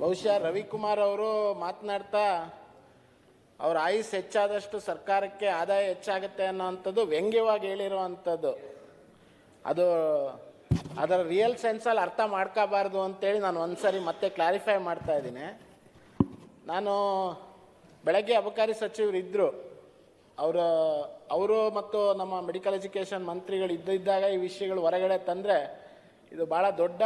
ಬಹುಶಃ ರವಿಕುಮಾರ್ ಅವರು ಮಾತನಾಡ್ತಾ, ಅವ್ರ ಆಯುಸ್ ಹೆಚ್ಚಾದಷ್ಟು ಸರ್ಕಾರಕ್ಕೆ ಆದಾಯ ಹೆಚ್ಚಾಗುತ್ತೆ ಅನ್ನೋವಂಥದ್ದು ವ್ಯಂಗ್ಯವಾಗಿ ಹೇಳಿರುವಂಥದ್ದು. ಅದು ಅದರ ರಿಯಲ್ ಸೆನ್ಸಲ್ಲಿ ಅರ್ಥ ಮಾಡ್ಕೋಬಾರ್ದು ಅಂತೇಳಿ ನಾನು ಒಂದ್ಸರಿ ಮತ್ತೆ ಕ್ಲಾರಿಫೈ ಮಾಡ್ತಾ ಇದ್ದೀನಿ. ನಾನು ಬೆಳಗ್ಗೆ ಅಬಕಾರಿ ಸಚಿವರು ಇದ್ದರು ಅವರ, ಅವರು ಮತ್ತು ನಮ್ಮ ಮೆಡಿಕಲ್ ಎಜುಕೇಷನ್ ಮಂತ್ರಿಗಳು ಇದ್ದಿದ್ದಾಗ ಈ ವಿಷಯಗಳು ಹೊರಗಡೆ ತಂದರೆ ಇದು ಭಾಳ ದೊಡ್ಡ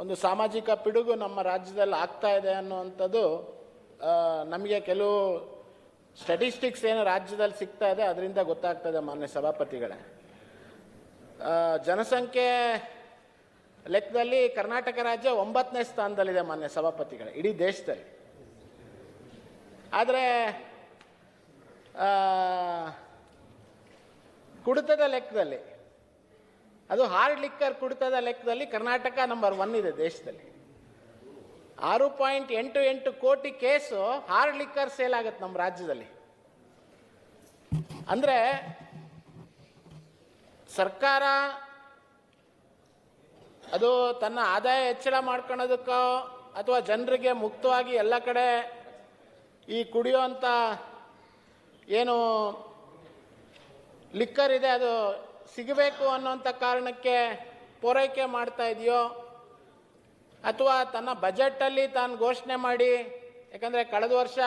ಒಂದು ಸಾಮಾಜಿಕ ಪಿಡುಗು ನಮ್ಮ ರಾಜ್ಯದಲ್ಲಿ ಆಗ್ತಾ ಇದೆ ಅನ್ನುವಂಥದ್ದು ನಮಗೆ ಕೆಲವು ಸ್ಟಟಿಸ್ಟಿಕ್ಸ್ ಏನು ರಾಜ್ಯದಲ್ಲಿ ಸಿಗ್ತಾ ಇದೆ, ಅದರಿಂದ ಗೊತ್ತಾಗ್ತದೆ ಮಾನ್ಯ ಸಭಾಪತಿಗಳೇ. ಜನಸಂಖ್ಯೆ ಲೆಕ್ಕದಲ್ಲಿ ಕರ್ನಾಟಕ ರಾಜ್ಯ ಒಂಬತ್ತನೇ ಸ್ಥಾನದಲ್ಲಿದೆ ಮಾನ್ಯ ಸಭಾಪತಿಗಳೇ, ಇಡೀ ದೇಶದಲ್ಲಿ. ಆದರೆ ಕುಡಿತದ ಲೆಕ್ಕದಲ್ಲಿ ಅದು ಹಾರ್ಡ್ ಲಿಕ್ಕರ್ ಕುಡಿತದ ಲೆಕ್ಕದಲ್ಲಿ ಕರ್ನಾಟಕ ನಂಬರ್ ಒನ್ ಇದೆ ದೇಶದಲ್ಲಿ. ಆರು ಪಾಯಿಂಟ್ ಎಂಟು ಎಂಟು ಕೋಟಿ ಕೇಸು ಹಾರ್ಡ್ ಲಿಕ್ಕರ್ ಸೇಲ್ ಆಗುತ್ತೆ ನಮ್ಮ ರಾಜ್ಯದಲ್ಲಿ. ಅಂದರೆ ಸರ್ಕಾರ ಅದು ತನ್ನ ಆದಾಯ ಹೆಚ್ಚಳ ಮಾಡ್ಕೊಳ್ಳೋದಕ್ಕೋ ಅಥವಾ ಜನರಿಗೆ ಮುಕ್ತವಾಗಿ ಎಲ್ಲ ಕಡೆ ಈ ಕುಡಿಯುವಂಥ ಏನು ಲಿಕ್ಕರ್ ಇದೆ ಅದು ಸಿಗಬೇಕು ಅನ್ನೋಂಥ ಕಾರಣಕ್ಕೆ ಪೂರೈಕೆ ಮಾಡ್ತಾ ಇದೆಯೋ, ಅಥವಾ ತನ್ನ ಬಜೆಟಲ್ಲಿ ತಾನು ಘೋಷಣೆ ಮಾಡಿ, ಯಾಕಂದರೆ ಕಳೆದ ವರ್ಷ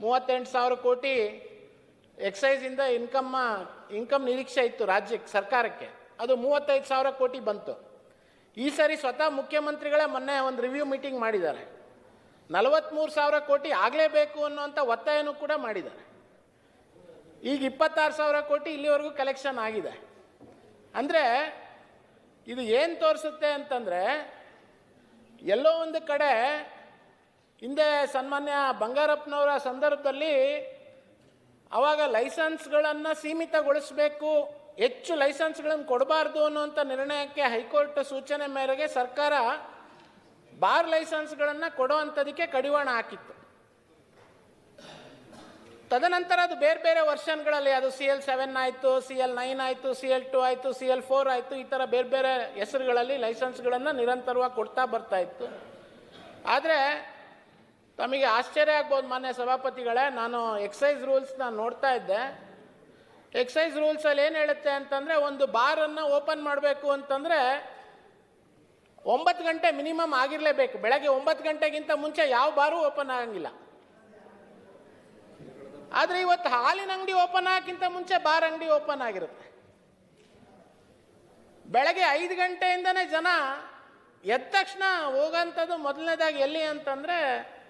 ಮೂವತ್ತೆಂಟು ಸಾವಿರ ಕೋಟಿ ಎಕ್ಸೈಸಿಂದ ಇನ್ಕಮ್ಮ, ಇನ್ಕಮ್ ನಿರೀಕ್ಷೆ ಇತ್ತು ರಾಜ್ಯಕ್ಕೆ, ಸರ್ಕಾರಕ್ಕೆ. ಅದು ಮೂವತ್ತೈದು ಸಾವಿರ ಕೋಟಿ ಬಂತು. ಈ ಸರಿ ಸ್ವತಃ ಮುಖ್ಯಮಂತ್ರಿಗಳೇ ಮೊನ್ನೆ ಒಂದು ರಿವ್ಯೂ ಮೀಟಿಂಗ್ ಮಾಡಿದ್ದಾರೆ. ನಲವತ್ತ್ಮೂರು ಸಾವಿರ ಕೋಟಿ ಆಗಲೇಬೇಕು ಅನ್ನೋಂಥ ಒತ್ತಾಯನೂ ಕೂಡ ಮಾಡಿದ್ದಾರೆ. ಈಗ ಇಪ್ಪತ್ತಾರು ಸಾವಿರ ಕೋಟಿ ಇಲ್ಲಿವರೆಗೂ ಕಲೆಕ್ಷನ್ ಆಗಿದೆ. ಅಂದರೆ ಇದು ಏನು ತೋರಿಸುತ್ತೆ ಅಂತಂದರೆ ಎಲ್ಲೋ ಒಂದು ಕಡೆ ಹಿಂದೆ ಸನ್ಮಾನ್ಯ ಬಂಗಾರಪ್ಪನವರ ಸಂದರ್ಭದಲ್ಲಿ ಅವಾಗ ಲೈಸೆನ್ಸ್ಗಳನ್ನು ಸೀಮಿತಗೊಳಿಸಬೇಕು, ಹೆಚ್ಚು ಲೈಸೆನ್ಸ್ಗಳನ್ನು ಕೊಡಬಾರ್ದು ಅನ್ನುವಂಥ ನಿರ್ಣಯಕ್ಕೆ ಹೈಕೋರ್ಟ್ ಸೂಚನೆ ಮೇರೆಗೆ ಸರ್ಕಾರ ಬಾರ್ ಲೈಸೆನ್ಸ್ಗಳನ್ನು ಕೊಡುವಂಥದಕ್ಕೆ ಕಡಿವಾಣ ಹಾಕಿತ್ತು. ತದನಂತರ ಅದು ಬೇರೆ ಬೇರೆ ವರ್ಷನ್ಗಳಲ್ಲಿ ಅದು ಸಿ ಎಲ್ ಸೆವೆನ್ ಆಯಿತು ಸಿ ಎಲ್ ನೈನ್ ಆಯಿತು ಸಿ ಎಲ್ ಟು ಆಯಿತು ಸಿ ಎಲ್ ಫೋರ್ ಆಯಿತು, ಈ ಥರ ಬೇರೆ ಬೇರೆ ಹೆಸರುಗಳಲ್ಲಿ ಲೈಸೆನ್ಸ್ಗಳನ್ನು ನಿರಂತರವಾಗಿ ಕೊಡ್ತಾ ಬರ್ತಾ ಇತ್ತು. ಆದರೆ ತಮಗೆ ಆಶ್ಚರ್ಯ ಆಗ್ಬೋದು ಮಾನ್ಯ ಸಭಾಪತಿಗಳೇ, ನಾನು ಎಕ್ಸೈಸ್ ರೂಲ್ಸ್ನ ನೋಡ್ತಾ ಇದ್ದೆ. ಎಕ್ಸೈಸ್ ರೂಲ್ಸಲ್ಲಿ ಏನು ಹೇಳುತ್ತೆ ಅಂತಂದರೆ ಒಂದು ಬಾರನ್ನು ಓಪನ್ ಮಾಡಬೇಕು ಅಂತಂದರೆ ಒಂಬತ್ತು ಗಂಟೆ ಮಿನಿಮಮ್ ಆಗಿರಲೇಬೇಕು. ಬೆಳಗ್ಗೆ ಒಂಬತ್ತು ಗಂಟೆಗಿಂತ ಮುಂಚೆ ಯಾವ ಬಾರು ಓಪನ್ ಆಗಂಗಿಲ್ಲ. ಆದರೆ ಇವತ್ತು ಹಾಲಿನ ಅಂಗಡಿ ಓಪನ್ ಆಗಕ್ಕಿಂತ ಮುಂಚೆ ಬಾರ್ ಅಂಗಡಿ ಓಪನ್ ಆಗಿರುತ್ತೆ. ಬೆಳಗ್ಗೆ ಐದು ಗಂಟೆಯಿಂದನೇ ಜನ ಎದ್ದ ತಕ್ಷಣ ಹೋಗೋಂಥದ್ದು ಮೊದಲನೇದಾಗಿ ಎಲ್ಲಿ ಅಂತಂದರೆ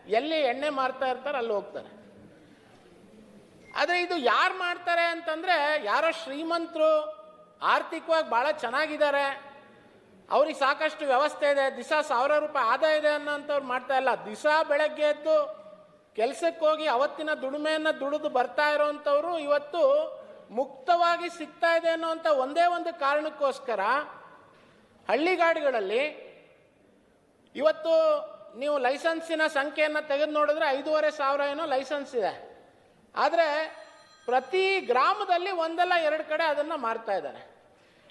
ಎಲ್ಲಿ ಎಣ್ಣೆ ಮಾರ್ತಾ ಇರ್ತಾರೆ ಅಲ್ಲಿ ಹೋಗ್ತಾರೆ. ಆದರೆ ಇದು ಯಾರು ಮಾಡ್ತಾರೆ ಅಂತಂದರೆ ಯಾರೋ ಶ್ರೀಮಂತರು ಆರ್ಥಿಕವಾಗಿ ಭಾಳ ಚೆನ್ನಾಗಿದ್ದಾರೆ. ಅವ್ರಿಗೆ ಸಾಕಷ್ಟು ವ್ಯವಸ್ಥೆ ಇದೆ. ದಿವಸ ಸಾವಿರ ರೂಪಾಯಿ ಆದಾಯ ಇದೆ ಅನ್ನೋಂಥವ್ರು ಮಾಡ್ತಾ ಇಲ್ಲ. ದಿವಸ ಬೆಳಗ್ಗೆ ಎದ್ದು ಕೆಲಸಕ್ಕೆ ಹೋಗಿ ಅವತ್ತಿನ ದುಡಿಮೆಯನ್ನು ದುಡಿದು ಬರ್ತಾ ಇರೋವಂಥವ್ರು ಇವತ್ತು ಮುಕ್ತವಾಗಿ ಸಿಗ್ತಾ ಇದೆ ಅನ್ನೋವಂಥ ಒಂದೇ ಒಂದು ಕಾರಣಕ್ಕೋಸ್ಕರ ಹಳ್ಳಿಗಾಡುಗಳಲ್ಲಿ ಇವತ್ತು ನೀವು ಲೈಸೆನ್ಸಿನ ಸಂಖ್ಯೆಯನ್ನು ತೆಗೆದು ನೋಡಿದ್ರೆ ಐದೂವರೆ ಸಾವಿರ ಏನೋ ಲೈಸೆನ್ಸ್ ಇದೆ. ಆದರೆ ಪ್ರತಿ ಗ್ರಾಮದಲ್ಲಿ ಒಂದಲ್ಲ ಎರಡು ಕಡೆ ಅದನ್ನು ಮಾರ್ತಾ ಇದ್ದಾರೆ.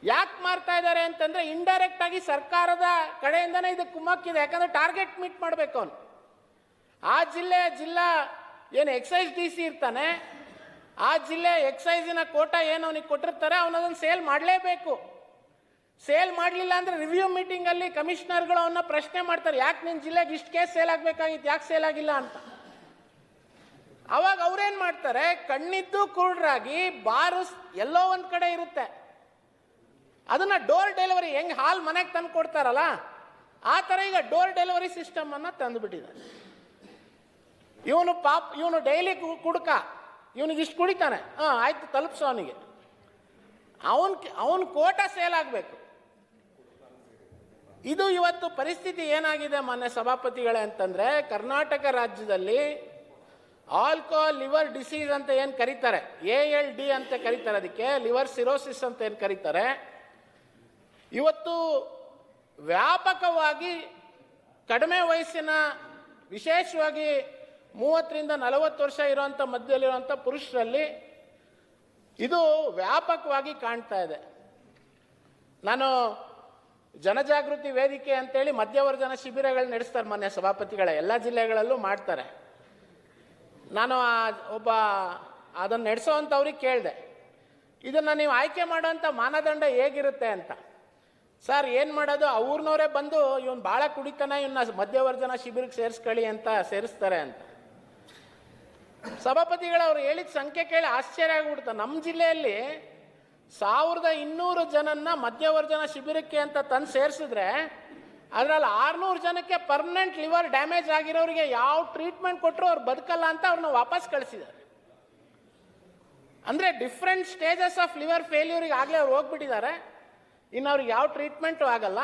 ಯಾಕೆ ಮಾರ್ತಾ ಇದ್ದಾರೆ ಅಂತಂದರೆ ಇಂಡೈರೆಕ್ಟಾಗಿ ಸರ್ಕಾರದ ಕಡೆಯಿಂದನೇ ಇದು ಕುಮ್ಮಕ್ಕಿದೆ. ಯಾಕಂದರೆ ಟಾರ್ಗೆಟ್ ಮೀಟ್ ಮಾಡಬೇಕು ಅವನು. ಆ ಜಿಲ್ಲೆ ಜಿಲ್ಲಾ ಏನು ಎಕ್ಸೈಸ್ ಡಿ ಸಿ ಇರ್ತಾನೆ? ಆ ಜಿಲ್ಲೆ ಎಕ್ಸೈಸಿನ ಕೋಟ ಏನು ಅವನಿಗೆ ಕೊಟ್ಟಿರ್ತಾರೆ ಅವನದನ್ನು ಸೇಲ್ ಮಾಡಲೇಬೇಕು. ಸೇಲ್ ಮಾಡಲಿಲ್ಲ ಅಂದರೆ ರಿವ್ಯೂ ಮೀಟಿಂಗಲ್ಲಿ ಕಮಿಷನರ್ಗಳು ಅವನ್ನ ಪ್ರಶ್ನೆ ಮಾಡ್ತಾರೆ, ಯಾಕೆ ನಿನ್ನ ಜಿಲ್ಲೆಗೆ ಇಷ್ಟು ಕೇಸ್ ಸೇಲ್ ಆಗಬೇಕಾಗಿತ್ತು, ಯಾಕೆ ಸೇಲ್ ಆಗಿಲ್ಲ ಅಂತ. ಅವಾಗ ಅವ್ರೇನು ಮಾಡ್ತಾರೆ, ಕಣ್ಣಿದ್ದು ಕುರುಡ್ರಾಗಿ ಬಾರು ಎಲ್ಲೋ ಒಂದು ಕಡೆ ಇರುತ್ತೆ. ಅದನ್ನ ಡೋರ್ ಡೆಲಿವರಿ ಹೆಂಗೆ ಹಾಲು ಮನೆಗೆ ತಂದು ಕೊಡ್ತಾರಲ್ಲ ಆ ಥರ ಈಗ ಡೋರ್ ಡೆಲಿವರಿ ಸಿಸ್ಟಮನ್ನು ತಂದುಬಿಟ್ಟಿದ್ದಾರೆ. ಇವನು ಪಾಪ, ಇವನು ಡೈಲಿ ಕುಡ್ಕ. ಇವನಿಗೆ ಇಷ್ಟು ಕುಡಿತಾನೆ. ಹಾಂ, ಆಯ್ತು, ತಲುಪಿಸು ಅವನಿಗೆ. ಅವನ್ ಅವನ ಕೋಟ ಸೇಲ್ ಆಗಬೇಕು. ಇದು ಇವತ್ತು ಪರಿಸ್ಥಿತಿ ಏನಾಗಿದೆ ಮಾನ್ಯ ಸಭಾಪತಿಗಳೇ ಅಂತಂದ್ರೆ, ಕರ್ನಾಟಕ ರಾಜ್ಯದಲ್ಲಿ ಆಲ್ಕೋಹಾಲ್, ಲಿವರ್ ಡಿಸೀಸ್ ಅಂತ ಏನು ಕರೀತಾರೆ? ಎ ಎಲ್ ಡಿ ಅಂತ ಕರೀತಾರೆ ಅದಕ್ಕೆ, ಲಿವರ್ ಸಿರೋಸಿಸ್ ಅಂತ ಏನು ಕರೀತಾರೆ? ಇವತ್ತು ವ್ಯಾಪಕವಾಗಿ ಕಡಿಮೆ ವಯಸ್ಸಿನ, ವಿಶೇಷವಾಗಿ ಮೂವತ್ತರಿಂದ ನಲವತ್ತು ವರ್ಷ ಇರುವಂಥ ಮಧ್ಯದಲ್ಲಿರುವಂಥ ಪುರುಷರಲ್ಲಿ ಇದು ವ್ಯಾಪಕವಾಗಿ ಕಾಣ್ತಾ ಇದೆ. ನಾನು ಜನಜಾಗೃತಿ ವೇದಿಕೆ ಅಂತೇಳಿ ಮಧ್ಯವರ್ಜನ ಶಿಬಿರಗಳು ನಡೆಸ್ತಾರೆ ಮೊನ್ನೆ ಸಭಾಪತಿಗಳ, ಎಲ್ಲ ಜಿಲ್ಲೆಗಳಲ್ಲೂ ಮಾಡ್ತಾರೆ. ನಾನು ಆ ಒಬ್ಬ ಅದನ್ನು ನಡೆಸೋವಂಥವ್ರಿಗೆ ಕೇಳಿದೆ. ಇದನ್ನು ನೀವು ಆಯ್ಕೆ ಮಾಡೋಂಥ ಮಾನದಂಡ ಹೇಗಿರುತ್ತೆ ಅಂತ. ಸರ್, ಏನು ಮಾಡೋದು? ಅವ್ರನ್ನವರೇ ಬಂದು, ಇವನು ಭಾಳ ಕುಡಿತಾನೆ ಇವನ್ನ ಮಧ್ಯವರ್ಜನ ಶಿಬಿರಕ್ಕೆ ಸೇರಿಸ್ಕೊಳ್ಳಿ ಅಂತ ಸೇರಿಸ್ತಾರೆ ಅಂತ. ಸಭಾಪತಿಗಳು ಅವ್ರು ಹೇಳಿದ ಸಂಖ್ಯೆ ಕೇಳಿ ಆಶ್ಚರ್ಯ ಆಗ್ಬಿಡ್ತು. ನಮ್ಮ ಜಿಲ್ಲೆಯಲ್ಲಿ ಸಾವಿರದ ಇನ್ನೂರು ಜನನ್ನ ಮಧ್ಯವರ್ಜನ ಶಿಬಿರಕ್ಕೆ ಅಂತ ತಂದು ಸೇರಿಸಿದ್ರೆ ಅದರಲ್ಲಿ ಆರ್ನೂರು ಜನಕ್ಕೆ ಪರ್ಮನೆಂಟ್ ಲಿವರ್ ಡ್ಯಾಮೇಜ್ ಆಗಿರೋರಿಗೆ ಯಾವ ಟ್ರೀಟ್ಮೆಂಟ್ ಕೊಟ್ಟರು ಅವ್ರು ಬದುಕಲ್ಲ ಅಂತ ಅವ್ರನ್ನ ವಾಪಸ್ ಕಳಿಸಿದ್ದಾರೆ. ಅಂದರೆ ಡಿಫ್ರೆಂಟ್ ಸ್ಟೇಜಸ್ ಆಫ್ ಲಿವರ್ ಫೇಲ್ಯೂರಿಗೆ ಆಗಲೇ ಅವ್ರು ಹೋಗ್ಬಿಟ್ಟಿದ್ದಾರೆ. ಇನ್ನು ಅವ್ರಿಗೆ ಯಾವ ಟ್ರೀಟ್ಮೆಂಟು ಆಗಲ್ಲ.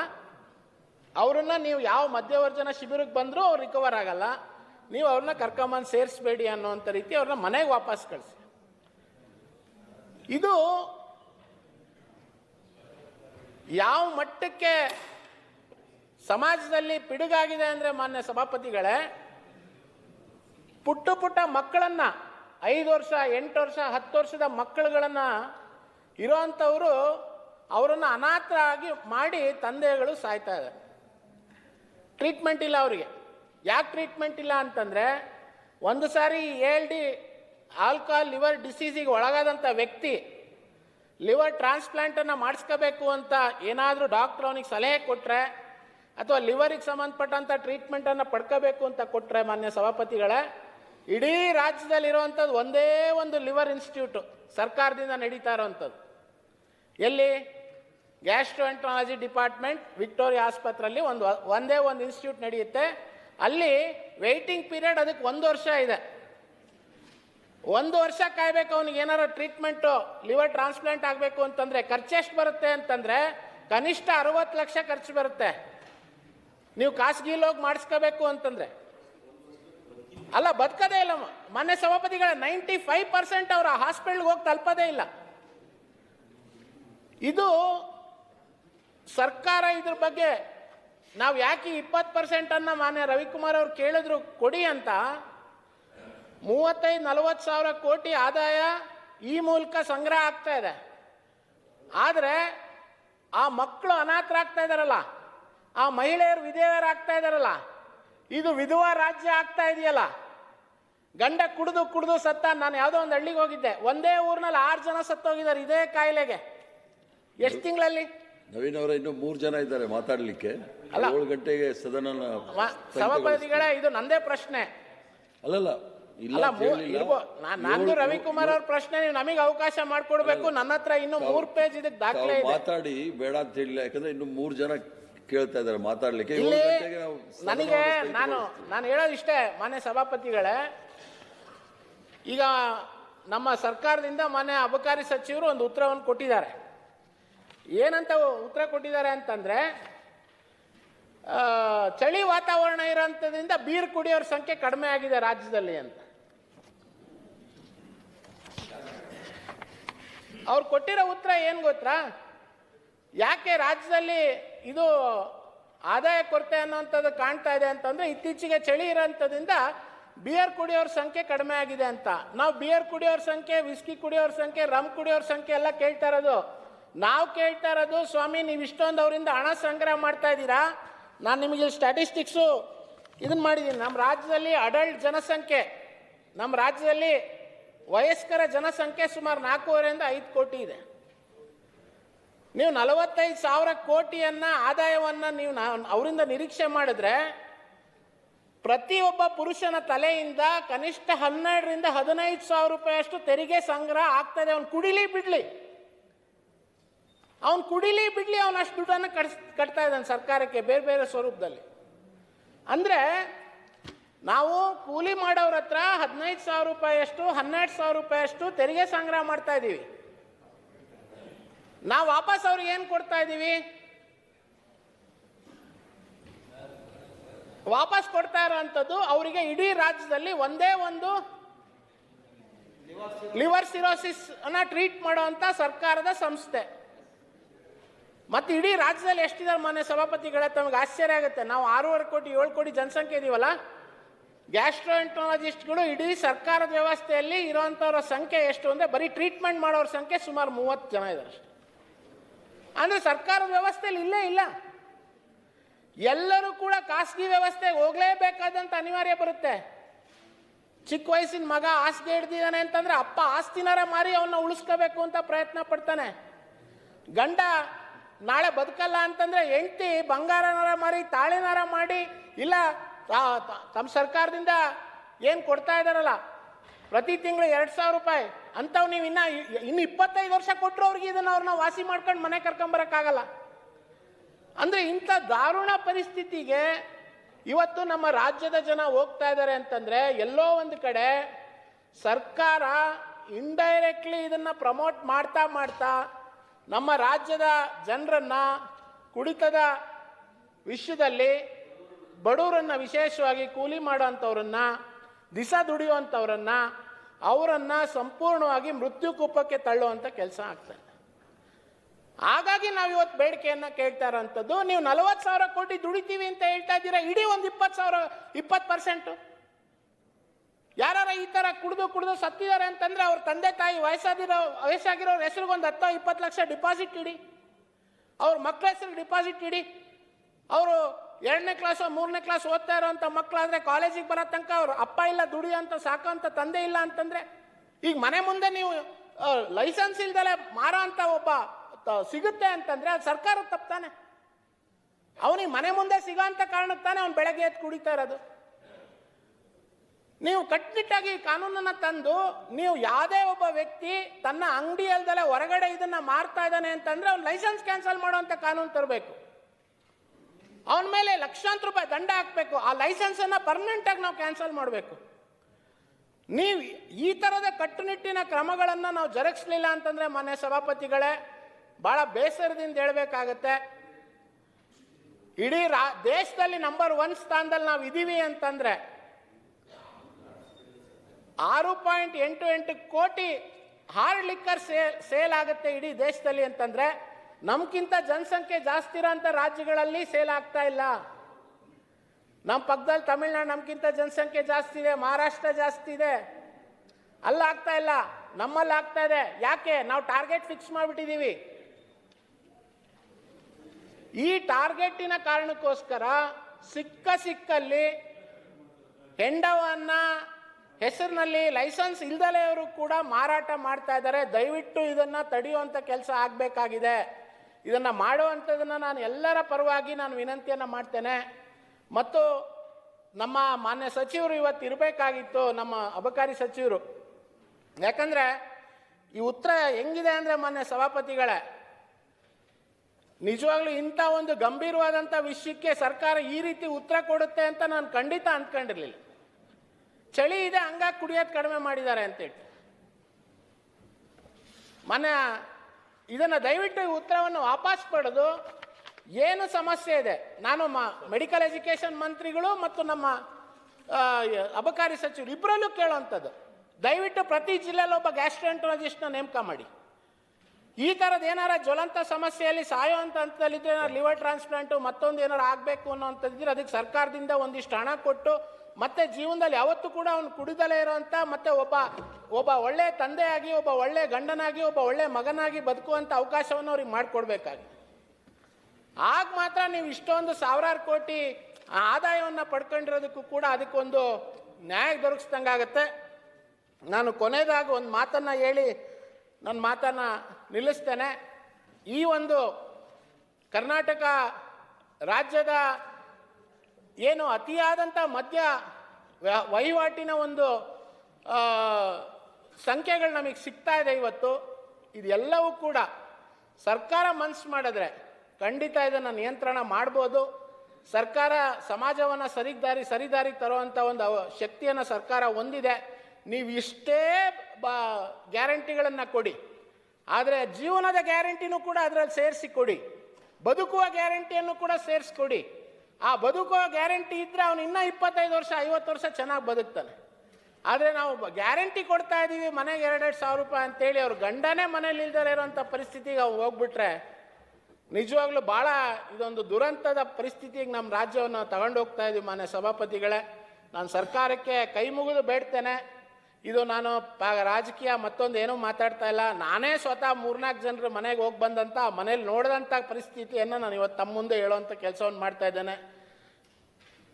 ಅವರನ್ನು ನೀವು ಯಾವ ಮಧ್ಯವರ್ಜನ ಶಿಬಿರಕ್ಕೆ ಬಂದರೂ ಅವ್ರು ರಿಕವರ್ ಆಗಲ್ಲ. ನೀವು ಅವ್ರನ್ನ ಕರ್ಕೊಂಬಂದು ಸೇರಿಸ್ಬೇಡಿ ಅನ್ನೋಂಥ ರೀತಿ ಅವ್ರನ್ನ ಮನೆಗೆ ವಾಪಸ್ ಕಳಿಸಿ. ಇದು ಯಾವ ಮಟ್ಟಕ್ಕೆ ಸಮಾಜದಲ್ಲಿ ಪಿಡುಗಾಗಿದೆ ಅಂದರೆ ಮಾನ್ಯ ಸಭಾಪತಿಗಳೇ, ಪುಟ್ಟ ಪುಟ್ಟ ಮಕ್ಕಳನ್ನ, ಐದು ವರ್ಷ, ಎಂಟು ವರ್ಷ, ಹತ್ತು ವರ್ಷದ ಮಕ್ಕಳುಗಳನ್ನ ಇರೋವಂಥವರು ಅವರನ್ನು ಅನಾಥರಾಗಿ ಮಾಡಿ ತಂದೆಗಳು ಸಾಯ್ತಾ ಇದ್ದಾರೆ. ಟ್ರೀಟ್ಮೆಂಟ್ ಇಲ್ಲ ಅವರಿಗೆ. ಯಾಕೆ ಟ್ರೀಟ್ಮೆಂಟ್ ಇಲ್ಲ ಅಂತಂದರೆ, ಒಂದು ಸಾರಿ ಎಲ್ ಡಿ ಆಲ್ಕೋಹಾಲ್ ಲಿವರ್ ಡಿಸೀಸಿಗೆ ಒಳಗಾದಂಥ ವ್ಯಕ್ತಿ ಲಿವರ್ ಟ್ರಾನ್ಸ್ಪ್ಲಾಂಟನ್ನು ಮಾಡಿಸ್ಕೋಬೇಕು ಅಂತ ಏನಾದರೂ ಡಾಕ್ಟ್ರ್ ಅವನಿಗೆ ಸಲಹೆ ಕೊಟ್ಟರೆ ಅಥವಾ ಲಿವರಿಗೆ ಸಂಬಂಧಪಟ್ಟಂಥ ಟ್ರೀಟ್ಮೆಂಟನ್ನು ಪಡ್ಕೋಬೇಕು ಅಂತ ಕೊಟ್ಟರೆ ಮಾನ್ಯ ಸಭಾಪತಿಗಳೇ, ಇಡೀ ರಾಜ್ಯದಲ್ಲಿರುವಂಥದ್ದು ಒಂದೇ ಒಂದು ಲಿವರ್ ಇನ್ಸ್ಟಿಟ್ಯೂಟು ಸರ್ಕಾರದಿಂದ ನಡೀತಾ ಇರೋವಂಥದ್ದು. ಎಲ್ಲಿ? ಗ್ಯಾಸ್ಟ್ರೋಎಂಟ್ರಾಲಜಿ ಡಿಪಾರ್ಟ್ಮೆಂಟ್ ವಿಕ್ಟೋರಿಯಾ ಆಸ್ಪತ್ರೆಯಲ್ಲಿ ಒಂದು, ಒಂದೇ ಒಂದು ಇನ್ಸ್ಟಿಟ್ಯೂಟ್ ನಡೆಯುತ್ತೆ. ಅಲ್ಲಿ ವೆಯ್ಟಿಂಗ್ ಪೀರಿಯಡ್ ಅದಕ್ಕೆ ಒಂದು ವರ್ಷ ಇದೆ. ಒಂದು ವರ್ಷ ಕಾಯ್ಬೇಕು ಅವ್ನಿಗೆ ಏನಾರು ಟ್ರೀಟ್ಮೆಂಟು ಲಿವರ್ ಟ್ರಾನ್ಸ್ಪ್ಲಾಂಟ್ ಆಗಬೇಕು ಅಂತಂದ್ರೆ ಖರ್ಚು ಎಷ್ಟು ಬರುತ್ತೆ ಅಂತಂದ್ರೆ ಕನಿಷ್ಠ ಅರವತ್ತು ಲಕ್ಷ ಖರ್ಚು ಬರುತ್ತೆ. ನೀವು ಖಾಸಗಿಲಿ ಹೋಗಿ ಮಾಡಿಸ್ಕೋಬೇಕು ಅಂತಂದ್ರೆ. ಅಲ್ಲ, ಬದುಕದೇ ಇಲ್ಲ ಮನೆ ಸಭಾಪತಿಗಳ ನೈಂಟಿ ಫೈವ್ ಪರ್ಸೆಂಟ್ ಅವರ ಹಾಸ್ಪಿಟ್ಲ್ಗೆ ಹೋಗಿ ತಲುಪೋದೇ ಇಲ್ಲ. ಇದು ಸರ್ಕಾರ ಇದ್ರ ಬಗ್ಗೆ ನಾವು ಯಾಕೆ ಇಪ್ಪತ್ತು ಪರ್ಸೆಂಟನ್ನು ಮಾನ್ಯ ರವಿಕುಮಾರ್ ಅವ್ರು ಕೇಳಿದ್ರು, ಕೊಡಿ ಅಂತ. ಮೂವತ್ತೈದು, ನಲವತ್ತು ಸಾವಿರ ಕೋಟಿ ಆದಾಯ ಈ ಮೂಲಕ ಸಂಗ್ರಹ ಆಗ್ತಾ ಇದೆ. ಆದರೆ ಆ ಮಕ್ಕಳು ಅನಾಥರಾಗ್ತಾ ಇದ್ದಾರಲ್ಲ ಆ ಮಹಿಳೆಯರು ವಿಧವೆಯರಾಗ್ತಾ ಇದ್ದಾರಲ್ಲ ಇದು ವಿಧವಾ ರಾಜ್ಯ ಆಗ್ತಾ ಇದೆಯಲ್ಲ. ಗಂಡ ಕುಡಿದು ಕುಡಿದು ಸತ್ತ ನಾನು ಯಾವುದೋ ಒಂದು ಹಳ್ಳಿಗೆ ಹೋಗಿದ್ದೆ, ಒಂದೇ ಊರಿನಲ್ಲಿ ಆರು ಜನ ಸತ್ತೋಗಿದ್ದಾರೆ ಇದೇ ಕಾಯಿಲೆಗೆ. ಎಷ್ಟು ತಿಂಗಳಲ್ಲಿ? ನವೀನ್ ಅವರ ಇನ್ನು ಮೂರು ಜನ ಇದ್ದಾರೆ ಮಾತಾಡ್ಲಿಕ್ಕೆ. ಅಲ್ಲ. ಏಳು ಗಂಟೆಗೆ ಸದನ ಸಭಾಪತಿಗಳೇ ಇದು ನಂದೇ ಪ್ರಶ್ನೆ. ಅಲ್ಲಲ್ಲ ಇಲ್ಲ ಅಲ್ಲ ಅಂತ ಮೂ- ಹೇಳಿಲ್ಲ. ಇರ್ಬೋ- ನಾ- ನಂದು ಏಳು- ರವಿಕುಮಾರ್ ಅವ್ರ ಪ್ರಶ್ನೆ ನೀವು ನಮಗೆ ಅವಕಾಶ ಮಾಡ್ಕೊಡ್ಬೇಕು ನನ್ನ ಹತ್ರ ಇನ್ನು ಮೂರ್ ಪೇಜ್ ಇದಕ್ಕೆ ದಾಖಲೆ ಇದೆ. ಮಾತಾಡಿ ಬೇಡ ಅಂತ ಹೇಳಿಲ್ಲ. ಯಾಕಂದ್ರೆ ಇನ್ನು ಮೂರು ಜನ ಕೇಳ್ತಾ ಇದ್ದಾರೆ ಮಾತಾಡ್ಲಿಕ್ಕೆ. ಏಳು ಇಲ್ಲಿ ಗಂಟೆಗೆ ನಾವು ಸದನವನ್ನು ನನಗೆ ಸ್ಥಗಿತಗೊಳಿಸ್ತೀವಿ. ನಾನು ನಾನು ಹೇಳೋದು ಇಷ್ಟೇ ಮಾನ್ಯ ಸಭಾಪತಿಗಳೇ. ಈಗ ನಮ್ಮ ಸರ್ಕಾರದಿಂದ ಮಾನ್ಯ ಅಬಕಾರಿ ಸಚಿವರು ಒಂದು ಉತ್ತರವನ್ನು ಕೊಟ್ಟಿದ್ದಾರೆ. ಏನಂತ ಉತ್ತರ ಕೊಟ್ಟಿದ್ದಾರೆ ಅಂತಂದ್ರೆ ಚಳಿ ವಾತಾವರಣ ಇರೋಂಥದ್ರಿಂದ ಬೀರ್ ಕುಡಿಯೋರ ಸಂಖ್ಯೆ ಕಡಿಮೆ ಆಗಿದೆ ರಾಜ್ಯದಲ್ಲಿ ಅಂತ. ಅವ್ರು ಕೊಟ್ಟಿರೋ ಉತ್ತರ ಏನು ಗೊತ್ತಾ? ಯಾಕೆ ರಾಜ್ಯದಲ್ಲಿ ಇದು ಆದಾಯ ಕೊರತೆ ಅನ್ನೋಂಥದ್ದು ಕಾಣ್ತಾ ಇದೆ ಅಂತಂದ್ರೆ, ಇತ್ತೀಚೆಗೆ ಚಳಿ ಇರೋಂಥದ್ರಿಂದ ಬಿಯರ್ ಕುಡಿಯೋರ ಸಂಖ್ಯೆ ಕಡಿಮೆ ಆಗಿದೆ ಅಂತ. ನಾವು ಬಿಯರ್ ಕುಡಿಯೋರ ಸಂಖ್ಯೆ, ವಿಸ್ಕಿ ಕುಡಿಯೋರ ಸಂಖ್ಯೆ ರಮ್ ಕುಡಿಯೋರ ಸಂಖ್ಯೆ ಎಲ್ಲ ಕೇಳ್ತಾ ಇರೋದು. ನಾವು ಕೇಳ್ತಾ ಇರೋದು, ಸ್ವಾಮಿ, ನೀವು ಇಷ್ಟೊಂದು ಅವರಿಂದ ಹಣ ಸಂಗ್ರಹ ಮಾಡ್ತಾ ಇದ್ದೀರಾ? ನಾನು ನಿಮಗೆ ಸ್ಟ್ಯಾಟಿಸ್ಟಿಕ್ಸು ಇದನ್ನ ಮಾಡಿದ್ದೀನಿ ನಮ್ಮ ರಾಜ್ಯದಲ್ಲಿ ಅಡಲ್ಟ್ ಜನಸಂಖ್ಯೆ ನಮ್ಮ ರಾಜ್ಯದಲ್ಲಿ ವಯಸ್ಕರ ಜನಸಂಖ್ಯೆ ಸುಮಾರು ನಾಲ್ಕೂವರೆಯಿಂದ ಐದು ಕೋಟಿ ಇದೆ. ನೀವು ನಲವತ್ತೈದು ಸಾವಿರ ಕೋಟಿಯನ್ನ ಆದಾಯವನ್ನ ನೀವು ಅವರಿಂದ ನಿರೀಕ್ಷೆ ಮಾಡಿದ್ರೆ ಪ್ರತಿಯೊಬ್ಬ ಪುರುಷನ ತಲೆಯಿಂದ ಕನಿಷ್ಠ ಹನ್ನೆರಡರಿಂದ ಹದಿನೈದು ಸಾವಿರ ರೂಪಾಯಿಯಷ್ಟು ತೆರಿಗೆ ಸಂಗ್ರಹ ಆಗ್ತದೆ. ಅವ್ನು ಕುಡಿಲಿ ಬಿಡ್ಲಿ. ಅವ್ನು ಕುಡಿಲಿ ಬಿಡ್ಲಿ ಅವನು ಅಷ್ಟು ದುಡ್ಡನ್ನು ಕಟ್ಸ್, ಕಟ್ತಾ ಇದ್ದಾನೆ ಸರ್ಕಾರಕ್ಕೆ ಬೇರೆ ಬೇರೆ ಸ್ವರೂಪದಲ್ಲಿ. ಅಂದರೆ ನಾವು ಕೂಲಿ ಮಾಡೋರ ಹತ್ರ ಹದಿನೈದು ಸಾವಿರ ರೂಪಾಯಿಯಷ್ಟು, ಹನ್ನೆರಡು ಸಾವಿರ ರೂಪಾಯಿಯಷ್ಟು ತೆರಿಗೆ ಸಂಗ್ರಹ ಮಾಡ್ತಾ ಇದ್ದೀವಿ. ನಾವು ವಾಪಸ್ ಅವ್ರಿಗೆ ಏನು ಕೊಡ್ತಾ ಇದ್ದೀವಿ? ವಾಪಸ್ ಕೊಡ್ತಾ ಇರೋವಂಥದ್ದು ಅವರಿಗೆ ಇಡೀ ರಾಜ್ಯದಲ್ಲಿ ಒಂದೇ ಒಂದು ಲಿವರ್ ಸಿರೋಸಿಸ್ ಅನ್ನ ಟ್ರೀಟ್ ಮಾಡುವಂಥ ಸರ್ಕಾರದ ಸಂಸ್ಥೆ. ಮತ್ತೆ ಇಡೀ ರಾಜ್ಯದಲ್ಲಿ ಎಷ್ಟಿದ್ದಾರೆ ಮಾನ್ಯ ಸಭಾಪತಿಗಳ? ತಮಗೆ ಆಶ್ಚರ್ಯ ಆಗುತ್ತೆ. ನಾವು ಆರೂವರೆ ಕೋಟಿ, ಏಳು ಕೋಟಿ ಜನಸಂಖ್ಯೆ ಇದೀವಲ್ಲ? ಗ್ಯಾಸ್ಟ್ರೋಎಂಟ್ರಾಲಜಿಸ್ಟ್ಗಳು ಇಡೀ ಸರ್ಕಾರದ ವ್ಯವಸ್ಥೆಯಲ್ಲಿ ಇರುವಂಥವ್ರ ಸಂಖ್ಯೆ ಎಷ್ಟು ಅಂದರೆ ಬರೀ ಟ್ರೀಟ್ಮೆಂಟ್ ಮಾಡೋರ ಸಂಖ್ಯೆ ಸುಮಾರು ಮೂವತ್ತು ಜನ ಇದ್ದಾರೆ ಅಷ್ಟೆ. ಅಂದರೆ ಸರ್ಕಾರದ ವ್ಯವಸ್ಥೆಯಲ್ಲಿ ಇಲ್ಲೇ ಇಲ್ಲ. ಎಲ್ಲರೂ ಕೂಡ ಖಾಸಗಿ ವ್ಯವಸ್ಥೆಗೆ ಹೋಗಲೇಬೇಕಾದಂಥ ಅನಿವಾರ್ಯ ಬರುತ್ತೆ. ಚಿಕ್ಕ ವಯಸ್ಸಿನ ಮಗ ಆಸ್ತಿ ಹಿಡ್ದಿದ್ದಾನೆ ಅಂತಂದ್ರೆ ಅಪ್ಪ ಆಸ್ತಿನಾರ ಮಾರಿ ಅವನ್ನ ಉಳಿಸ್ಕೋಬೇಕು ಅಂತ ಪ್ರಯತ್ನ ಪಡ್ತಾನೆ. ಗಂಡ ನಾಳೆ ಬದುಕಲ್ಲ ಅಂತಂದ್ರೆ ಹೆಂಡ್ತಿ ಬಂಗಾರನಾರ ಮಾರಿ ತಾಳಿನಾರ ಮಾಡಿ, ಇಲ್ಲ ತಮ್ಮ ಸರ್ಕಾರದಿಂದ ಏನು ಕೊಡ್ತಾ ಇದಾರಲ್ಲ? ಪ್ರತಿ ತಿಂಗಳು ಎರಡು ಸಾವಿರ ರೂಪಾಯಿ. ಅಂಥವು ನೀವು ಇನ್ನ ಇನ್ನು ಇಪ್ಪತ್ತೈದು ವರ್ಷ ಕೊಟ್ಟರು ಅವ್ರಿಗೆ ಇದನ್ನ ಅವ್ರನ್ನ ವಾಸಿ ಮಾಡ್ಕೊಂಡು ಮನೆ ಕರ್ಕೊಂಬರೋಕ್ಕಾಗಲ್ಲ ಅಂದ್ರೆ ಇಂಥ ದಾರುಣ ಪರಿಸ್ಥಿತಿಗೆ ಇವತ್ತು ನಮ್ಮ ರಾಜ್ಯದ ಜನ ಹೋಗ್ತಾ ಇದ್ದಾರೆ ಅಂತಂದ್ರೆ ಎಲ್ಲೋ ಒಂದು ಕಡೆ ಸರ್ಕಾರ ಇಂಡೈರೆಕ್ಟ್ಲಿ ಇದನ್ನ ಪ್ರಮೋಟ್ ಮಾಡ್ತಾ ಮಾಡ್ತಾ ನಮ್ಮ ರಾಜ್ಯದ ಜನರನ್ನ ಕುಡಿತದ ವಿಷಯದಲ್ಲಿ ಬಡವರನ್ನು ವಿಶೇಷವಾಗಿ ಕೂಲಿ ಮಾಡೋಂಥವ್ರನ್ನ ದಿಸ ದುಡಿಯುವಂಥವ್ರನ್ನ, ಅವರನ್ನು ಸಂಪೂರ್ಣವಾಗಿ ಮೃತ್ಯು ಕೂಪಕ್ಕೆ ತಳ್ಳುವಂಥ ಕೆಲಸ ಆಗ್ತದೆ ಹಾಗಾಗಿ ನಾವು ಇವತ್ತು ಬೇಡಿಕೆಯನ್ನ ಕೇಳ್ತಾ ಇರೋಂಥದ್ದು, ನೀವು ನಲವತ್ತು ಸಾವಿರ ಕೋಟಿ ದುಡಿತೀವಿ ಅಂತ ಹೇಳ್ತಾ ಇದ್ದೀರಾ, ಇಡೀ ಒಂದು ಇಪ್ಪತ್ತು ಸಾವಿರ, ಇಪ್ಪತ್ತು ಪರ್ಸೆಂಟು ಯಾರ ಈ ಥರ ಕುಡಿದು ಕುಡಿದು ಸತ್ತಿದ್ದಾರೆ ಅಂತಂದ್ರೆ ಅವ್ರ ತಂದೆ ತಾಯಿ ವಯಸ್ಸಾದಿರೋ ವಯಸ್ಸಾಗಿರೋರ ಹೆಸರಿಗೊಂದು ಹತ್ತೋ ಇಪ್ಪತ್ತು ಲಕ್ಷ ಡಿಪಾಸಿಟ್ ಇಡಿ. ಅವ್ರ ಮಕ್ಕಳ ಹೆಸರು ಡಿಪಾಸಿಟ್ ಇಡಿ. ಅವರು ಎರಡನೇ ಕ್ಲಾಸು ಮೂರನೇ ಕ್ಲಾಸ್ ಓದ್ತಾ ಇರೋವಂಥ ಮಕ್ಕಳಾದ್ರೆ ಕಾಲೇಜಿಗೆ ಬರೋ ತನಕ ಅವ್ರ ಅಪ್ಪ ಇಲ್ಲ ದುಡಿಯೋಂಥ ಅಂತ ತಂದೆ ಇಲ್ಲ ಅಂತಂದ್ರೆ ಈಗ ಮನೆ ಮುಂದೆ ನೀವು ಲೈಸೆನ್ಸ್ ಇಲ್ದಲೆ ಮಾರೋ ಅಂತ ಒಬ್ಬ ಸಿಗುತ್ತೆ ಅಂತಂದ್ರೆ ಅದು ಸರ್ಕಾರ ತಪ್ತಾನೆ ಅವನಿಗೆ ಮನೆ ಮುಂದೆ ಸಿಗೋ ಅಂತ ಕಾರಣಕ್ಕೆ ತಾನೆ ಅವ್ನು ಬೆಳಗ್ಗೆ ಎದ್ದು ಕುಡಿತಾ ಇರೋದು. ನೀವು ಕಟ್ಟುನಿಟ್ಟಾಗಿ ಕಾನೂನನ್ನ ತಂದು ನೀವು ಯಾವುದೇ ಒಬ್ಬ ವ್ಯಕ್ತಿ ತನ್ನ ಅಂಗಡಿ ಹೊರಗಡೆ ಇದನ್ನ ಮಾರ್ತಾ ಇದ್ದಾನೆ ಅಂತಂದ್ರೆ ಅವ್ನು ಲೈಸೆನ್ಸ್ ಕ್ಯಾನ್ಸಲ್ ಮಾಡುವಂಥ ಕಾನೂನು ತರಬೇಕು. ಅವನ ಮೇಲೆ ಲಕ್ಷಾಂತರ ರೂಪಾಯಿ ದಂಡ ಹಾಕಬೇಕು. ಆ ಲೈಸೆನ್ಸ್ ಅನ್ನ ಪರ್ಮನೆಂಟ್ ಆಗಿ ನಾವು ಕ್ಯಾನ್ಸಲ್ ಮಾಡಬೇಕು. ನೀವು ಈ ಥರದ ಕಟ್ಟುನಿಟ್ಟಿನ ಕ್ರಮಗಳನ್ನು ನಾವು ಜರುಗಿಸ್ಲಿಲ್ಲ ಅಂತಂದ್ರೆ ಮನೆ ಸಭಾಪತಿಗಳೇ, ಬಹಳ ಬೇಸರದಿಂದ ಹೇಳಬೇಕಾಗತ್ತೆ. ಇಡೀ ರಾ, ದೇಶದಲ್ಲಿ ನಂಬರ್ ಒನ್ ಸ್ಥಾನದಲ್ಲಿ ನಾವು ಇದ್ದೀವಿ ಅಂತಂದ್ರೆ ಆರು ಪಾಯಿಂಟ್ ಎಂಟು ಎಂಟು ಕೋಟಿ ಹಾರ್ಡ್ ಲಿಕ್ಕರ್ ಸೇಲ್ ಸೇಲ್ ಆಗುತ್ತೆ ಇಡೀ ದೇಶದಲ್ಲಿ ಅಂತಂದ್ರೆ ನಮ್ಗಿಂತ ಜನಸಂಖ್ಯೆ ಜಾಸ್ತಿ ಇರೋಂಥ ರಾಜ್ಯಗಳಲ್ಲಿ ಸೇಲ್ ಆಗ್ತಾ ಇಲ್ಲ. ನಮ್ಮ ಪಕ್ಕದಲ್ಲಿ ತಮಿಳ್ನಾಡು ನಮಗಿಂತ ಜನಸಂಖ್ಯೆ ಜಾಸ್ತಿ ಇದೆ, ಮಹಾರಾಷ್ಟ್ರ ಜಾಸ್ತಿ ಇದೆ. ಅಲ್ಲಾಗ್ತಾ ಇಲ್ಲ ನಮ್ಮಲ್ಲಿ ಆಗ್ತಾ ಇದೆ. ಯಾಕೆ? ನಾವು ಟಾರ್ಗೆಟ್ ಫಿಕ್ಸ್ ಮಾಡಿಬಿಟ್ಟಿದ್ದೀವಿ ಈ ಟಾರ್ಗೆಟಿನ ಕಾರಣಕ್ಕೋಸ್ಕರ ಸಿಕ್ಕ ಸಿಕ್ಕಲ್ಲಿ ಹೆಂಡವನ್ನ ಹೆಸರಿನಲ್ಲಿ ಲೈಸೆನ್ಸ್ ಇಲ್ದಲೇ ಅವರು ಕೂಡ ಮಾರಾಟ ಮಾಡ್ತಾ ಇದ್ದಾರೆ. ದಯವಿಟ್ಟು ಇದನ್ನ ತಡೆಯುವಂಥ ಕೆಲಸ ಆಗಬೇಕಾಗಿದೆ. ಇದನ್ನ ಮಾಡುವಂಥದ್ದನ್ನು ನಾನು ಎಲ್ಲರ ಪರವಾಗಿ ನಾನು ವಿನಂತಿಯನ್ನ ಮಾಡ್ತೇನೆ. ಮತ್ತು ನಮ್ಮ ಮಾನ್ಯ ಸಚಿವರು ಇವತ್ತು ಇರಬೇಕಾಗಿತ್ತು, ನಮ್ಮ ಅಬಕಾರಿ ಸಚಿವರು. ಯಾಕಂದ್ರೆ ಈ ಉತ್ತರ ಹೆಂಗಿದೆ ಅಂದ್ರೆ ಮಾನ್ಯ ಸಭಾಪತಿಗಳೇ, ನಿಜವಾಗ್ಲೂ ಇಂಥ ಒಂದು ಗಂಭೀರವಾದಂಥ ವಿಷಯಕ್ಕೆ ಸರ್ಕಾರ ಈ ರೀತಿ ಉತ್ತರ ಕೊಡುತ್ತೆ ಅಂತ ನಾನು ಖಂಡಿತ ಅಂದ್ಕೊಂಡಿರ್ಲಿಲ್ಲ. ಚಳಿ ಇದೆ, ಹಂಗಾಗಿ ಕುಡಿಯೋದು ಕಡಿಮೆ ಮಾಡಿದ್ದಾರೆ ಅಂತೇಳಿ. ಮನೆ, ಇದನ್ನು ದಯವಿಟ್ಟು ಉತ್ತರವನ್ನು ವಾಪಸ್ ಪಡೆದು, ಏನು ಸಮಸ್ಯೆ ಇದೆ? ನಾನು ಮ ಮೆಡಿಕಲ್ ಎಜುಕೇಷನ್ ಮಂತ್ರಿಗಳು ಮತ್ತು ನಮ್ಮ ಅಬಕಾರಿ ಸಚಿವರು ಇಬ್ಬರಲ್ಲೂ ಕೇಳುವಂಥದ್ದು ದಯವಿಟ್ಟು ಪ್ರತಿ ಜಿಲ್ಲೆಯಲ್ಲಿ ಒಬ್ಬ ಗ್ಯಾಸ್ಟ್ರೆಂಟ್ರಾಲಜಿಸ್ಟ್ನ ನೇಮಕ ಮಾಡಿ. ಈ ಥರದ್ದು ಏನಾರ ಜ್ವಲಂತ ಸಮಸ್ಯೆಯಲ್ಲಿ ಸಾಯೋ ಅಂತ ಹಂತದಲ್ಲಿದ್ರೆ ಏನಾರು ಲಿವರ್ ಟ್ರಾನ್ಸ್ಪ್ಲಾಂಟು ಮತ್ತೊಂದು ಏನಾರು ಆಗಬೇಕು ಅನ್ನೋಂಥದ್ದಿದ್ರೆ ಅದಕ್ಕೆ ಸರ್ಕಾರದಿಂದ ಒಂದಿಷ್ಟು ಹಣ ಕೊಟ್ಟು ಮತ್ತೆ ಜೀವನದಲ್ಲಿ ಯಾವತ್ತೂ ಕೂಡ ಅವನು ಕುಡಿದಲೇ ಇರುವಂಥ ಮತ್ತೆ ಒಬ್ಬ ಒಬ್ಬ ಒಳ್ಳೆ ತಂದೆಯಾಗಿ, ಒಬ್ಬ ಒಳ್ಳೆ ಗಂಡನಾಗಿ, ಒಬ್ಬ ಒಳ್ಳೆ ಮಗನಾಗಿ ಬದುಕುವಂಥ ಅವಕಾಶವನ್ನು ಅವ್ರಿಗೆ ಮಾಡಿಕೊಡ್ಬೇಕಾಗಿ. ಆಗ ಮಾತ್ರ ನೀವು ಇಷ್ಟೊಂದು ಸಾವಿರಾರು ಕೋಟಿ ಆದಾಯವನ್ನು ಪಡ್ಕೊಂಡಿರೋದಕ್ಕೂ ಕೂಡ ಅದಕ್ಕೊಂದು ನ್ಯಾಯ ದೊರಕಿಸ್ದಂಗಾಗತ್ತೆ ನಾನು ಕೊನೆಯದಾಗಿ ಒಂದು ಮಾತನ್ನ ಹೇಳಿ, ನನ್ನ ಮಾತನ್ನ ನಿಲ್ಲಿಸ್ತೇನೆ. ಈ ಒಂದು ಕರ್ನಾಟಕ ರಾಜ್ಯದ ಏನು ಅತಿಯಾದಂಥ ಮದ್ಯ ವಹಿವಾಟಿನ ಒಂದು ಸಂಖ್ಯೆಗಳು ನಮಗೆ ಸಿಗ್ತಾ ಇದೆ ಇವತ್ತು. ಇದೆಲ್ಲವೂ ಕೂಡ ಸರ್ಕಾರ ಮನ್ಸು ಮಾಡಿದ್ರೆ ಖಂಡಿತ ಇದನ್ನು ನಿಯಂತ್ರಣ ಮಾಡ್ಬೋದು. ಸರ್ಕಾರ ಸಮಾಜವನ್ನು ಸರಿದಾರಿ ಸರಿದಾರಿ ತರುವಂಥ ಒಂದು ಶಕ್ತಿಯನ್ನು ಸರ್ಕಾರ ಹೊಂದಿದೆ. ನೀವು ಇಷ್ಟೇ ಬ, ಗ್ಯಾರಂಟಿಗಳನ್ನು ಕೊಡಿ. ಆದರೆ ಜೀವನದ ಗ್ಯಾರಂಟಿನೂ ಕೂಡ ಅದರಲ್ಲಿ ಸೇರಿಸಿ ಕೊಡಿ. ಬದುಕುವ ಗ್ಯಾರಂಟಿಯನ್ನು ಕೂಡ ಸೇರಿಸ್ಕೊಡಿ. ಆ ಬದುಕೋ ಗ್ಯಾರಂಟಿ ಇದ್ದರೆ ಅವನು ಇನ್ನೂ ಇಪ್ಪತ್ತೈದು ವರ್ಷ, ಐವತ್ತು ವರ್ಷ ಚೆನ್ನಾಗಿ ಬದುಕ್ತಾನೆ. ಆದರೆ ನಾವು ಗ್ಯಾರಂಟಿ ಕೊಡ್ತಾ ಇದ್ದೀವಿ ಮನೆಗೆ ಎರಡೆರಡು ಸಾವಿರ ರೂಪಾಯಿ ಅಂತೇಳಿ, ಅವ್ರ ಗಂಡನೇ ಮನೇಲಿ ಇಲ್ದೇ ಇರೋಂಥ ಪರಿಸ್ಥಿತಿಗೆ ಅವ್ರು ಹೋಗ್ಬಿಟ್ರೆ, ನಿಜವಾಗ್ಲೂ ಭಾಳ ಇದೊಂದು ದುರಂತದ ಪರಿಸ್ಥಿತಿಗೆ ನಮ್ಮ ರಾಜ್ಯವನ್ನು ತಗೊಂಡು ಹೋಗ್ತಾ ಇದ್ದೀವಿ ಮಾನ್ಯ ಸಭಾಪತಿಗಳೇ. ನಾನು ಸರ್ಕಾರಕ್ಕೆ ಕೈ ಮುಗಿದು ಬೇಡ್ತೇನೆ. ಇದು ನಾನು ಪ ರಾಜಕೀಯ ಮತ್ತೊಂದು ಏನೂ ಮಾತಾಡ್ತಾ ಇಲ್ಲ. ನಾನೇ ಸ್ವತಃ ಮೂರ್ನಾಲ್ಕು ಜನರು ಮನೆಗೆ ಹೋಗಿ ಬಂದಂಥ ಮನೇಲಿ ನೋಡಿದಂಥ ಪರಿಸ್ಥಿತಿಯನ್ನು ನಾನು ಇವತ್ತು ತಮ್ಮ ಮುಂದೆ ಹೇಳುವಂಥ ಕೆಲಸವನ್ನು ಮಾಡ್ತಾ ಇದ್ದೇನೆ.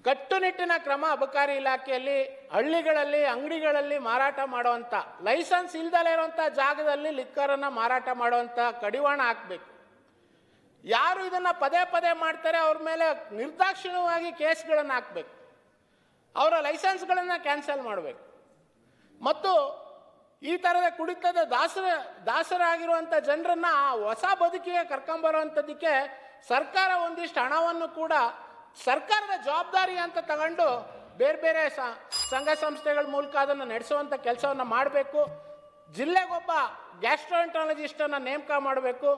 ಕಟ್ಟುನಿಟ್ಟಿನ ಕ್ರಮ ಅಬಕಾರಿ ಇಲಾಖೆಯಲ್ಲಿ, ಹಳ್ಳಿಗಳಲ್ಲಿ, ಅಂಗಡಿಗಳಲ್ಲಿ ಮಾರಾಟ ಮಾಡುವಂಥ ಲೈಸೆನ್ಸ್ ಇಲ್ದಲೇ ಇರುವಂಥ ಜಾಗದಲ್ಲಿ ಲಿಕ್ಕರನ್ನು ಮಾರಾಟ ಮಾಡುವಂಥ ಕಡಿವಾಣ ಹಾಕಬೇಕು. ಯಾರು ಇದನ್ನು ಪದೇ ಪದೇ ಮಾಡ್ತಾರೆ, ಅವ್ರ ಮೇಲೆ ನಿರ್ದಾಕ್ಷಿಣ್ಯವಾಗಿ ಕೇಸ್ಗಳನ್ನು ಹಾಕಬೇಕು. ಅವರ ಲೈಸೆನ್ಸ್ಗಳನ್ನು ಕ್ಯಾನ್ಸಲ್ ಮಾಡಬೇಕು. ಮತ್ತು ಈ ಥರದ ಕುಡಿತದ ದಾಸರ, ದಾಸರಾಗಿರುವಂಥ ಜನರನ್ನ ಆ ಹೊಸ ಬದುಕಿಗೆ ಕರ್ಕೊಂಬರುವಂಥದ್ದಕ್ಕೆ ಸರ್ಕಾರ ಒಂದಿಷ್ಟು ಹಣವನ್ನು ಕೂಡ ಸರ್ಕಾರದ ಜವಾಬ್ದಾರಿ ಅಂತ ತಗೊಂಡು ಬೇರೆ ಬೇರೆ ಸಂಘ ಸಂಸ್ಥೆಗಳ ಮೂಲಕ ಅದನ್ನು ನಡೆಸುವಂಥ ಕೆಲಸವನ್ನು ಮಾಡಬೇಕು. ಜಿಲ್ಲೆಗೊಬ್ಬ ಗ್ಯಾಸ್ಟ್ರೋಂಟಾಲಜಿಸ್ಟನ್ನು ನೇಮಕ ಮಾಡಬೇಕು.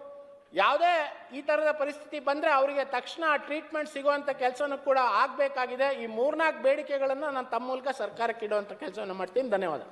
ಯಾವುದೇ ಈ ಥರದ ಪರಿಸ್ಥಿತಿ ಬಂದರೆ ಅವರಿಗೆ ತಕ್ಷಣ ಟ್ರೀಟ್ಮೆಂಟ್ ಸಿಗುವಂಥ ಕೆಲಸನೂ ಕೂಡ ಆಗಬೇಕಾಗಿದೆ. ಈ ಮೂರ್ನಾಲ್ಕು ಬೇಡಿಕೆಗಳನ್ನು ನಾನು ತಮ್ಮ ಮೂಲಕ ಸರ್ಕಾರಕ್ಕೆ ಇಡುವಂಥ ಕೆಲಸವನ್ನು ಮಾಡ್ತೀನಿ. ಧನ್ಯವಾದ.